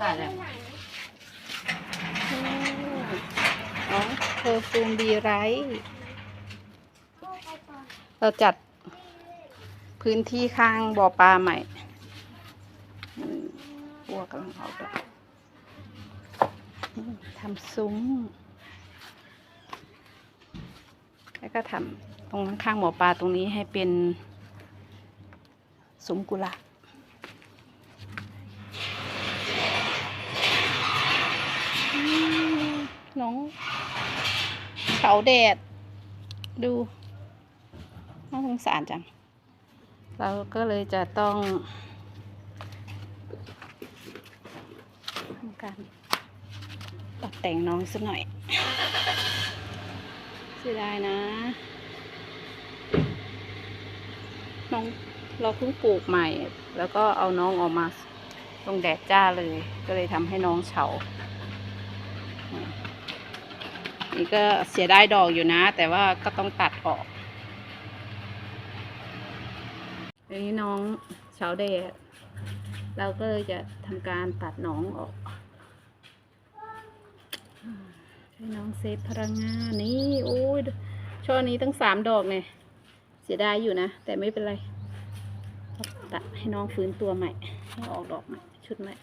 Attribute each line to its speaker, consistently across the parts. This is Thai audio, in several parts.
Speaker 1: ถ่ายเลย
Speaker 2: น้อเพอร์ฟูมบีไรเราจัดพื้นที่ข้างบ่อปลาใหม่ปัวกำลังออกดอกอืมทำซุ้ม แล้วก็ทำตรงข้างๆบ่อปลาตรงนี้ให้เป็น ซุ้มกุหลาบอืม น้องเผาแดด ดูน่าสงสารจัง เราก็เลยจะต้องทำการตัดแต่งน้องสักหน่อยเสียดายนะ น้องเราเพิ่งปลูกใหม่ แล้วก็เอาน้องออกมาตรงแดดจ้าเลย ก็เลยทำให้น้องเฉา นี่ก็เสียได้ดอกอยู่นะ แต่ว่าก็ต้องตัดออกอันนี้น้องเฉาแดดเราก็เลยจะทำการตัดน้องออกให้น้องเซฟพลังงานนี่โอ้ยช่อนี้ตั้งสามดอกเนี่ยเสียดายอยู่นะ แต่ไม่เป็นไรตัดให้น้องฟื้นตัวใหม่ให้ออกดอกใหม่ชุดใหม่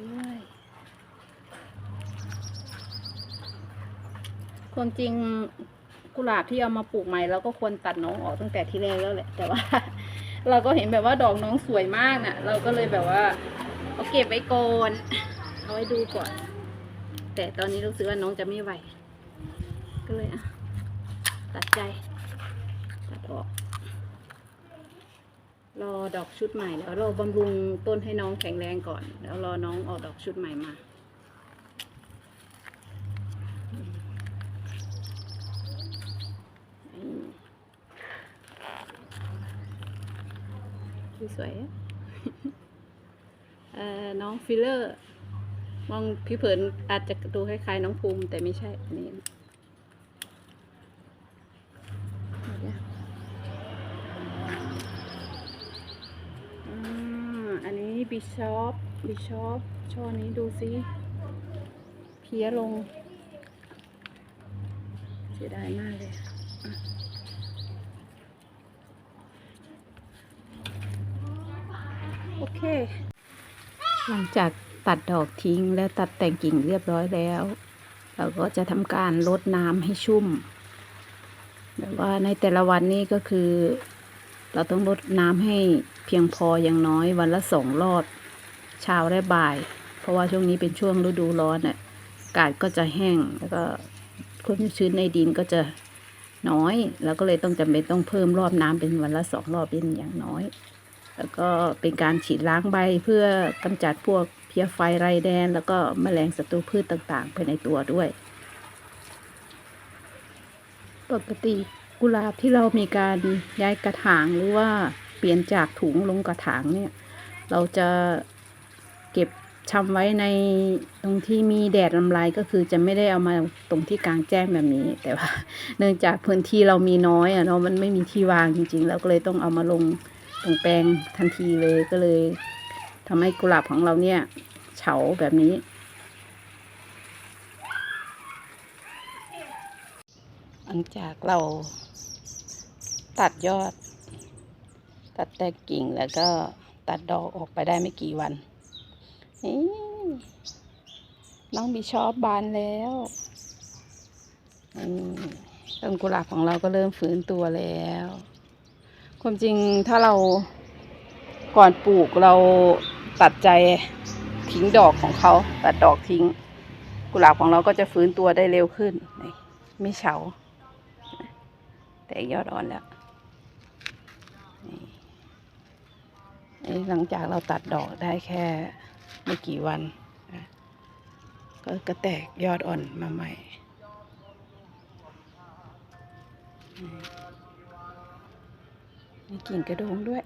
Speaker 2: ด้วย ความจริงกุหลาบที่เอามาปลูกใหม่เราก็ควรตัดน้องออกตั้งแต่ที่แรกแล้วแหละ แต่ว่า เราก็เห็นแบบว่าดอกน้องสวยมากน่ะ เราก็เลยแบบว่าเอาเก็บไว้ก่อนเอาไว้ดูก่อน แต่ตอนนี้รู้สึกว่าน้องจะไม่ไหว ก็เลยอะตัดใจตัดออก รอดอกชุดใหม่แล้วเราบำรุงต้นให้น้องแข็งแรงก่อน แล้วรอน้องออกดอกชุดใหม่มาสวยเอ่อน้องฟิลเลอร์ มองผิวเผินอาจจะดูคล้ายๆน้องภูมิ แต่ไม่ใช่อันนี้เดี๋ยวอ่าอันนี้ บิชอปบิชอปช่อนี้ดูสิเพี้ยลง เสียดายมากเลยโอเค หลังจากตัดดอกทิ้งและตัดแต่งกิ่งเรียบร้อยแล้ว เราก็จะทำการลดน้ำให้ชุ่ม แบบว่าในแต่ละวันนี้ก็คือ เราต้องลดน้ำให้เพียงพออย่างน้อยวันละสองรอบเช้าและบ่าย เพราะว่าช่วงนี้เป็นช่วงฤดูร้อนน่ะกาศก็จะแห้งแล้วก็ความชื้นในดินก็จะน้อย แล้วก็เลยต้องจำเป็นต้องเพิ่มรอบน้ำเป็นวันละสองรอบเป็นอย่างน้อย แล้วก็เป็นการฉีดล้างใบเพื่อกำจัดพวกเพี้ยไฟไรแดน แล้วก็แมลงศัตรูพืชต่างๆภายในตัวด้วย ปกติ กุหลาบที่เรามีการย้ายกระถางหรือว่าเปลี่ยนจากถุงลงกระถางเนี่ย เราจะเก็บชำไว้ในตรงที่มีแดดลำลายก็คือจะไม่ได้เอามาตรงที่กลางแจ้งแบบนี้ แต่ว่า เนื่องจากพื้นที่เรามีน้อยอะเนาะมันไม่มีที่วางจริงๆเราก็เลยต้องเอามาลงตรงแปลงทันทีเลยก็เลยทำให้กุหลาบของเราเนี่ยเฉาแบบนี้ หลังจากเรา ตัดยอด ตัดแต่กิ่งแล้วก็ตัดดอกออกไปได้ไม่กี่วัน นี่น้องบีชอบบานแล้วต้นกุหลาบของเราก็เริ่มฟื้นตัวแล้ว ความจริงถ้าเราก่อนปลูกเราตัดใจทิ้งดอกของเขาตัดดอกทิ้ง กุหลาบของเราก็จะฟื้นตัวได้เร็วขึ้น ไม่เฉา แต่ยอดอ่อนแล้วนี่นี่ หลังจากเราตัดดอกได้แค่ไม่กี่วัน ก็ก็แตกยอดอ่อนมาใหม่นี่มีกิ่งกระโดงด้วย